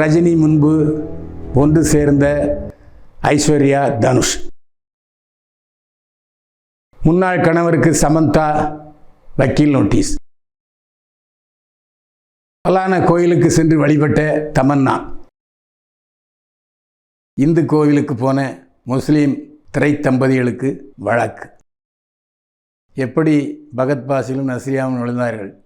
ரஜினி முன்பு ஒன்று சேர்ந்த ஐஸ்வர்யா தனுஷ். முன்னாள் கணவருக்கு சமந்தா வக்கீல் நோட்டீஸ். பலான கோயிலுக்கு சென்று வழிபட்ட தமன்னா. இந்து கோவிலுக்கு போன முஸ்லீம் திரைத்தம்பதிகளுக்கு வழக்கு. எப்படி பகத் பாசிலும் நஸ்ரியாவும் நுழைந்தார்கள்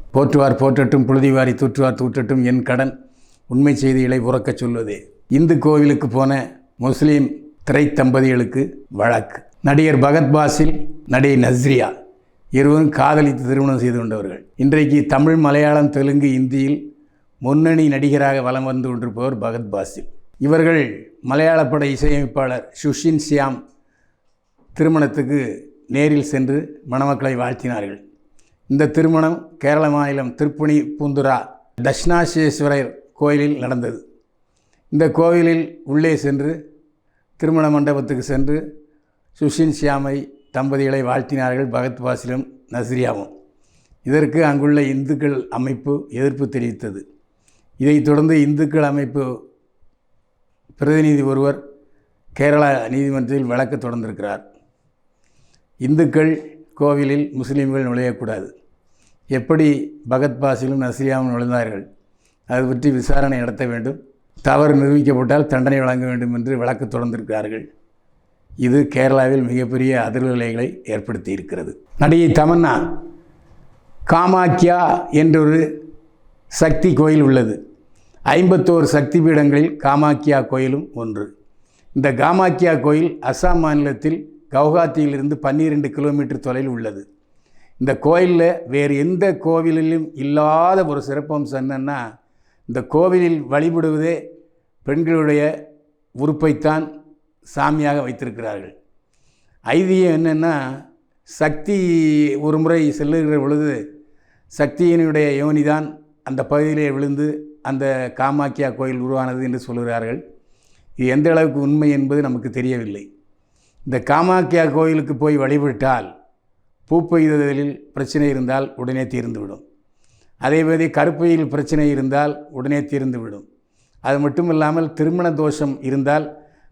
போற்றுவார் போற்றட்டும் புழுதிவாரி தூற்றுவார் தூற்றட்டும் என் கடன். உண்மை செய்திகளை உறக்கச் சொல்வதே. இந்து கோவிலுக்கு போன முஸ்லீம் திரைத்தம்பதிகளுக்கு வழக்கு. நடிகர் பகத் பாசில் நடிகை நஸ்ரியா இருவரும் காதலித்து திருமணம் செய்து கொண்டவர்கள். இன்றைக்கு தமிழ் மலையாளம் தெலுங்கு இந்தியில் முன்னணி நடிகராக வலம் வந்து கொண்டிருப்பவர் பகத் பாசில் இவர்கள் மலையாள பட இசையமைப்பாளர் சுஷின் சியாம் திருமணத்துக்கு நேரில் சென்று மணமக்களை வாழ்த்தினார்கள். இந்த திருமணம் கேரள மாநிலம் திருப்பணி பூந்துரா தட்சிணாசேஸ்வரர் கோயிலில் நடந்தது. இந்த கோவிலில் உள்ளே சென்று திருமண மண்டபத்துக்கு சென்று சுஷின் சியாமை தம்பதிகளை வாழ்த்தினார்கள் பகத் பாசிலும் நஸ்ரியாவும் இதற்கு அங்குள்ள இந்துக்கள் அமைப்பு எதிர்ப்பு தெரிவித்தது. இதைத் தொடர்ந்து இந்துக்கள் அமைப்பு பிரதிநிதி ஒருவர் கேரளா நீதிமன்றத்தில் வழக்கு தொடர்ந்திருக்கிறார். இந்துக்கள் கோவிலில் முஸ்லீம்கள் நுழையக்கூடாது. எப்படி பகத் பாசிலும் நஸ்ரியாவும் நுழைந்தார்கள்? அது பற்றி விசாரணை நடத்த வேண்டும். தவறு நிரூபிக்கப்பட்டால் தண்டனை வழங்க வேண்டும் என்று வழக்கு தொடர்ந்திருக்கிறார்கள். இது கேரளாவில் மிகப்பெரிய அதிர்வலைகளை ஏற்படுத்தி இருக்கிறது நடிகை தமன்னா காமாக்கியா என்றொரு சக்தி கோயில் உள்ளது. ஐம்பத்தோரு சக்தி பீடங்களில் காமாக்கியா கோயிலும் ஒன்று. இந்த காமாக்கியா கோயில் அஸ்ஸாம் மாநிலத்தில் கவுஹாத்தியிலிருந்து பன்னிரெண்டு கிலோமீட்டர் தொலைவில் உள்ளது. இந்த கோயிலில் வேறு எந்த கோவிலிலும் இல்லாத ஒரு சிறப்பம்சம் என்னென்னா இந்த கோவிலில் வழிபடுவதே பெண்களுடைய உறுப்பைத்தான் சாமியாக வைத்திருக்கிறார்கள். ஐதீகம் என்னென்னா சக்தி ஒரு முறை செல்லுகிற பொழுது சக்தியினுடைய யோனிதான் அந்த பகுதியிலே விழுந்து அந்த காமாக்கியா கோயில் உருவானது என்று சொல்கிறார்கள் இது எந்த அளவுக்கு உண்மை என்பது நமக்கு தெரியவில்லை. இந்த காமாக்கியா கோயிலுக்கு போய் வழிபட்டால் பூ பெய்ததில் பிரச்சனை இருந்தால் உடனே தீர்ந்துவிடும். அதேமாதிரி கருப்பையில் பிரச்சனை இருந்தால் உடனே தீர்ந்துவிடும். அது மட்டும் இல்லாமல் திருமண தோஷம் இருந்தால்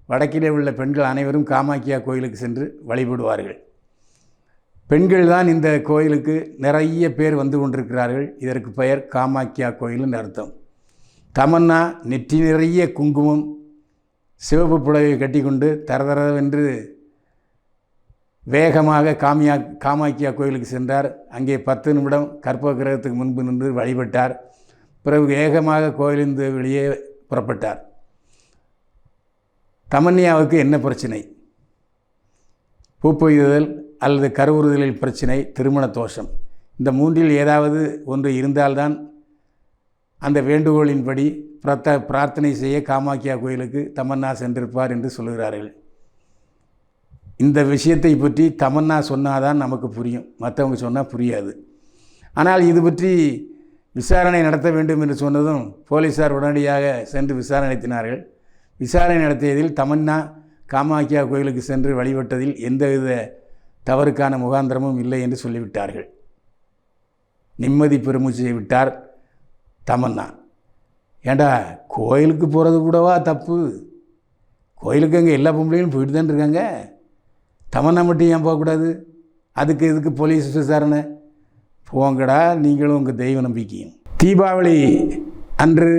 வடக்கிலே உள்ள பெண்கள் அனைவரும் காமாக்கியா கோயிலுக்கு சென்று வழிபடுவார்கள். பெண்கள் தான் இந்த கோயிலுக்கு நிறைய பேர் வந்து கொண்டிருக்கிறார்கள். இதற்கு பெயர் காமாக்கியா கோயில்னு அர்த்தம். தமன்னா நெற்றி நிறைய குங்குமம் சிவப்பு புடவை கட்டிக்கொண்டு தரதரவென்று வேகமாக காமியா காமாக்கியா கோயிலுக்கு சென்றார். அங்கே பத்து நிமிடம் கற்பக கிரகத்துக்கு முன்பு நின்று வழிபட்டார். பிறகு வேகமாக கோயிலிருந்து வெளியே புறப்பட்டார். தமன்யாவுக்கு என்ன பிரச்சனை? பூப்பொய்துதல் அல்லது கருவுறுதலில் பிரச்சனை திருமண தோஷம். இந்த மூன்றில் ஏதாவது ஒன்று இருந்தால்தான் அந்த வேண்டுகோளின்படி பிரத்த பிரார்த்தனை செய்ய காமாக்கியா கோயிலுக்கு தமன்னா சென்றிருப்பார் என்று சொல்கிறார்கள். இந்த விஷயத்தை பற்றி தமன்னா சொன்னாதான் நமக்கு புரியும். மற்றவங்க சொன்னால் புரியாது. ஆனால் இது பற்றி விசாரணை நடத்த வேண்டும் என்று சொன்னதும் போலீஸார் உடனடியாக சென்று விசாரணை நடத்தினார்கள் விசாரணை நடத்தியதில் தமன்னா காமாக்கியா கோயிலுக்கு சென்று வழிபட்டதில் எந்தவித தவறுக்கான முகாந்திரமும் இல்லை என்று சொல்லிவிட்டார்கள். நிம்மதி பெருமூச்சை விட்டார் தமன்னா. ஏண்டா கோயிலுக்கு போகிறது கூடவா தப்பு? கோயிலுக்கு அங்கே எல்லா பொம்பளையும் போயிட்டு தான் இருக்காங்க? தமன்னா மட்டும் ஏன் போகக்கூடாது? அதுக்கு இதுக்கு போலீஸ் விசாரணை? போங்கடா நீங்களும் உங்கள் தெய்வ நம்பிக்கையும். தீபாவளி அன்று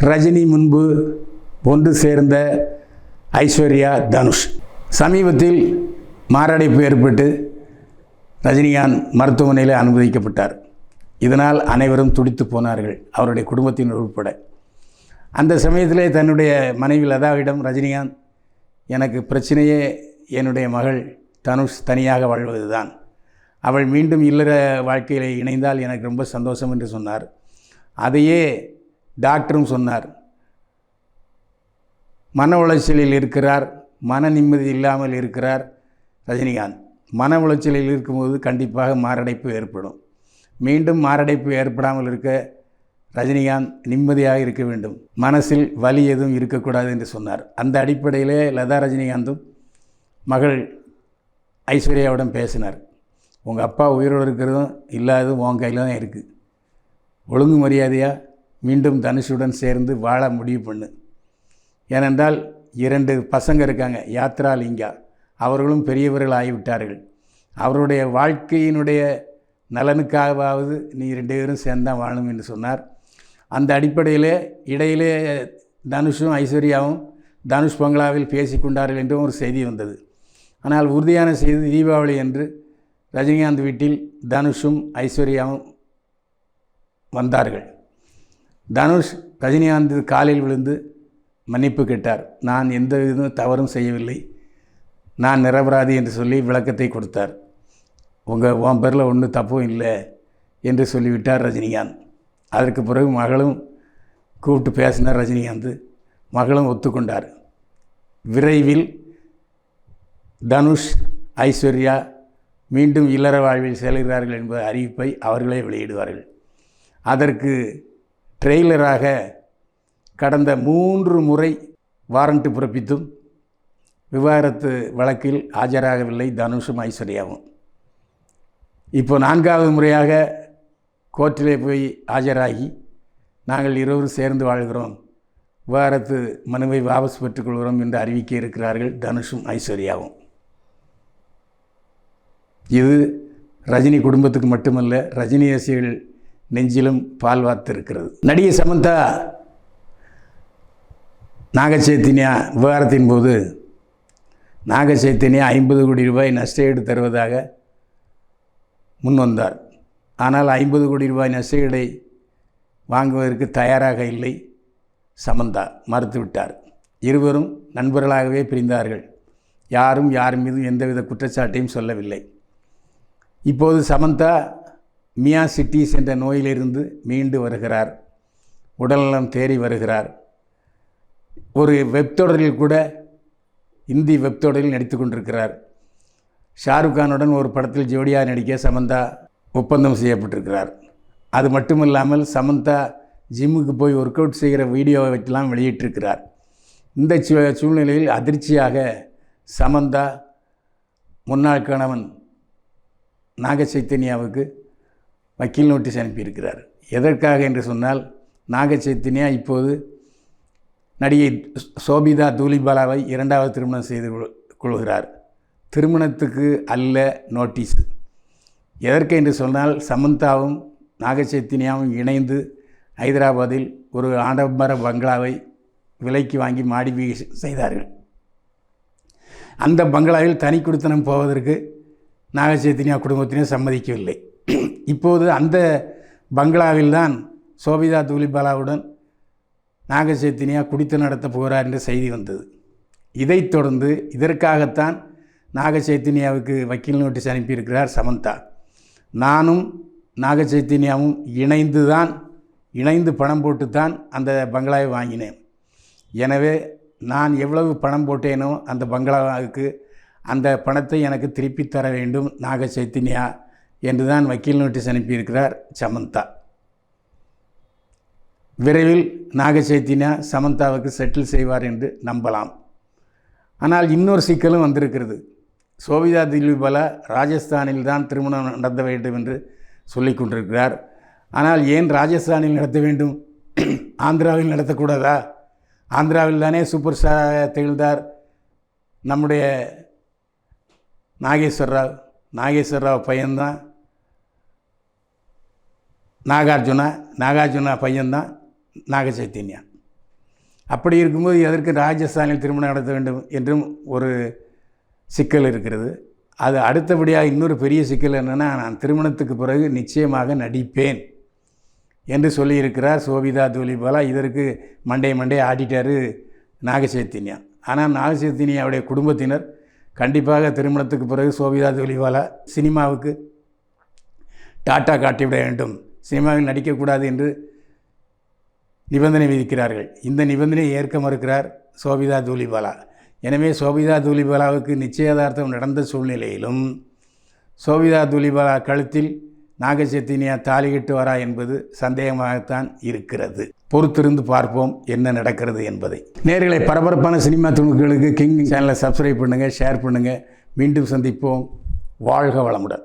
ரஜினி முன்பு ஒன்று சேர்ந்த ஐஸ்வர்யா தனுஷ். சமீபத்தில் மாரடைப்பு ஏற்பட்டு ரஜினிகாந்த் மருத்துவமனையில் அனுமதிக்கப்பட்டார். இதனால் அனைவரும் துடித்து போனார்கள் அவருடைய குடும்பத்தினர் உட்பட அந்த சமயத்தில் தன்னுடைய மனைவி லதாவிடம் ரஜினிகாந்த் எனக்கு பிரச்சனையே என்னுடைய மகள் தனுஷ் தனியாக வாழ்வது தான் அவள் மீண்டும் இல்லற வாழ்க்கையில் இணைந்தால் எனக்கு ரொம்ப சந்தோஷம் என்று சொன்னார். அதையே டாக்டரும் சொன்னார். மன உளைச்சலில் இருக்கிறார் மன நிம்மதி இல்லாமல் இருக்கிறார் ரஜினிகாந்த். மன உளைச்சலில் இருக்கும்போது கண்டிப்பாக மாரடைப்பு ஏற்படும். மீண்டும் மாரடைப்பு ஏற்படாமல் இருக்க ரஜினிகாந்த் நிம்மதியாக இருக்க வேண்டும். மனசில் வலி எதுவும் இருக்கக்கூடாது என்று சொன்னார். அந்த அடிப்படையிலே லதா ரஜினிகாந்தும் மகள் ஐஸ்வர்யாவிடம் பேசினார். உங்கள் அப்பா உயிரோடு இருக்கிறதும் இல்லாததும் உன் கையில் தான் இருக்குது ஒழுங்கு மரியாதையாக மீண்டும் தனுஷுடன் சேர்ந்து வாழ முடிவு பண்ணு. ஏனென்றால் இரண்டு பசங்க இருக்காங்க யாத்ரா லிங்கா. அவர்களும் பெரியவர்கள் ஆகிவிட்டார்கள். அவருடைய வாழ்க்கையினுடைய நலனுக்காகவாவது நீ ரெண்டு பேரும் சேர்ந்தான் வாழணும் என்று சொன்னார். அந்த அடிப்படையிலே இடையிலே தனுஷும் ஐஸ்வர்யாவும் தனுஷ் பங்களாவில் பேசிக்கொண்டார்கள் என்றும் ஒரு செய்தி வந்தது. ஆனால் உறுதியான செய்தி தீபாவளி என்று ரஜினிகாந்த் வீட்டில் தனுஷும் ஐஸ்வர்யாவும் வந்தார்கள். தனுஷ் ரஜினிகாந்த் காலில் விழுந்து மன்னிப்பு கேட்டார். நான் எந்த விதமும் தவறும் செய்யவில்லை. நான் நிரபராதி என்று சொல்லி விளக்கத்தை கொடுத்தார். உங்கள் உன் பேரில் ஒன்றும் தப்பும் இல்லை என்று சொல்லிவிட்டார் ரஜினிகாந்த். அதற்கு பிறகு மகளும் கூப்பிட்டு பேசினார் ரஜினிகாந்த். மகளும் ஒத்துக்கொண்டார். விரைவில் தனுஷ் ஐஸ்வர்யா மீண்டும் இல்லற வாழ்வில் செல்கிறார்கள் என்ப அறிவிப்பை அவர்களே வெளியிடுவார்கள். அதற்கு ட்ரெய்லராக கடந்த மூன்று முறை வாரண்ட் பிறப்பித்தும் விவாகரத்து வழக்கில் ஆஜராகவில்லை தனுஷும் ஐஸ்வர்யாவும். இப்போ நான்காவது முறையாக கோர்ட்டிலே போய் ஆஜராகி நாங்கள் இருவரும் சேர்ந்து வாழ்கிறோம். விவாகரத்து மனுவை வாபஸ் பெற்றுக்கொள்கிறோம் என்று அறிவிக்க இருக்கிறார்கள் தனுஷும் ஐஸ்வர்யாவும். இது ரஜினி குடும்பத்துக்கு மட்டுமல்ல ரஜினி ரசிகர்கள் நெஞ்சிலும் பால் வார்த்து இருக்கிறது நடிகை சமந்தா நாகச்சைத்தன்யா விவகாரத்தின் போது நாகச்சைத்தன்யா ஐம்பது கோடி ரூபாய் நஷ்டஈடு தருவதாக முன் வந்தார். ஆனால் ஐம்பது கோடி ரூபாய் நஷ்டஈடை வாங்குவதற்கு தயாராக இல்லை சமந்தா மறுத்துவிட்டார். இருவரும் நண்பர்களாகவே பிரிந்தார்கள். யாரும் யார் மீதும் எந்தவித குற்றச்சாட்டையும் சொல்லவில்லை. இப்போது சமந்தா மியா சிட்டிஸ் என்ற நோயிலிருந்து மீண்டு வருகிறார். உடல்நலம் தேறி வருகிறார். ஒரு வெப்தொடரில் கூட இந்தி வெப்தொடரில் நடித்து கொண்டிருக்கிறார். ஷாருக் கானுடன் ஒரு படத்தில் ஜோடியாக நடிக்க சமந்தா ஒப்பந்தம் செய்யப்பட்டிருக்கிறார். அது மட்டுமில்லாமல் சமந்தா ஜிம்முக்கு போய் ஒர்க் அவுட் செய்கிற வீடியோவை வைக்கலாம் வெளியிட்டிருக்கிறார். இந்த சூழ்நிலையில் அதிர்ச்சியாக சமந்தா முன்னாள் கணவன் நாகச்சைத்தன்யாவுக்கு வக்கீல் நோட்டீஸ் அனுப்பியிருக்கிறார். எதற்காக என்று சொன்னால் நாகச்சைத்தன்யா இப்போது நடிகை சோபிதா தூலிபாலாவை இரண்டாவது திருமணம் செய்து கொள்கிறார். திருமணத்துக்கு அல்ல நோட்டீஸ். எதற்கு என்று சொன்னால் சமந்தாவும் நாகச்சைத்தன்யாவும் இணைந்து ஹைதராபாத்தில் ஒரு ஆடம்பர பங்களாவை விலைக்கு வாங்கி மாடிஃபிகேஷன் செய்தார்கள். அந்த பங்களாவில் தனி குடித்தனம் போவதற்கு நாகச்சைத்தன்யா குடும்பத்தினர் சம்மதிக்கவில்லை. இப்போது அந்த பங்களாவில்தான் சோபிதா தூலிபாலாவுடன் நாகச்சைத்தன்யா குடித்து நடத்த போகிறார் என்ற செய்தி வந்தது. இதைத் தொடர்ந்து இதற்காகத்தான் நாகச்சைத்தன்யாவுக்கு வக்கீல் நோட்டீஸ் அனுப்பியிருக்கிறார் சமந்தா. நானும் நாகச்சைத்தன்யாவும் இணைந்து தான் இணைந்து பணம் போட்டுத்தான் அந்த பங்களாவை வாங்கினேன். எனவே நான் எவ்வளவு பணம் போட்டேனோ அந்த பங்களாவுக்கு அந்த பணத்தை எனக்கு திருப்பி தர வேண்டும் நாக சைத்தன்யா என்று தான் வக்கீல் நோட்டீஸ் அனுப்பியிருக்கிறார் சமந்தா. விரைவில் நாக சைத்தன்யா சமந்தாவுக்கு செட்டில் செய்வார் என்று நம்பலாம். ஆனால் இன்னொரு சிக்கலும் வந்திருக்கிறது. சோபிதா திலீபலா ராஜஸ்தானில் தான் திருமணம் நடத்த வேண்டும் என்று சொல்லி கொண்டிருக்கிறார். ஆனால் ஏன் ராஜஸ்தானில் நடத்த வேண்டும்? ஆந்திராவில் நடத்தக்கூடாதா? ஆந்திராவில் தானே சூப்பர் ஸ்டார் திகழ்ந்தார் நம்முடைய நாகேஸ்வர் ராவ் நாகேஸ்வர் ராவ் பையன்தான். நாகார்ஜுனா நாகார்ஜுனா பையன்தான் நாகச்சைத்தன்யா அப்படி இருக்கும்போது எதற்கு ராஜஸ்தானில் திருமணம் நடத்த வேண்டும் என்றும் ஒரு சிக்கல் இருக்கிறது. அது அடுத்தபடியாக இன்னொரு பெரிய சிக்கல் என்னென்னா நான் திருமணத்துக்கு பிறகு நிச்சயமாக நடிப்பேன் என்று சொல்லியிருக்கிறார் சோபிதா தூலிபாலா. இதற்கு மண்டே மண்டே ஆடிட்டார் நாகசைத்தன்யா. ஆனால் நாகசைத்தன்யாவுடைய குடும்பத்தினர் கண்டிப்பாக திருமணத்துக்கு பிறகு சோபிதா துலிவாலா சினிமாவுக்கு டாட்டா காட்டிவிட வேண்டும். சினிமாவில் நடிக்கக்கூடாது என்று நிபந்தனை விதிக்கிறார்கள். இந்த நிபந்தனையை ஏற்க மறுக்கிறார் சோபிதா தூலிபாலா எனவே சோபிதா தூலிபாலாவுக்கு நிச்சயதார்த்தம் நடந்த சூழ்நிலையிலும் சோபிதா தூலிபாலா கழுத்தில் நாகச்சத்தினியா தாலிகிட்டு வரா என்பது சந்தேகமாகத்தான் இருக்கிறது. பொறுத்திருந்து பார்ப்போம் என்ன நடக்கிறது என்பதை. நேர்களை பரபரப்பான சினிமா துணுக்குகளுக்கு கிங் சேனலை சப்ஸ்கிரைப் பண்ணுங்கள் ஷேர் பண்ணுங்கள் மீண்டும் சந்திப்போம். வாழ்க வளமுடன்.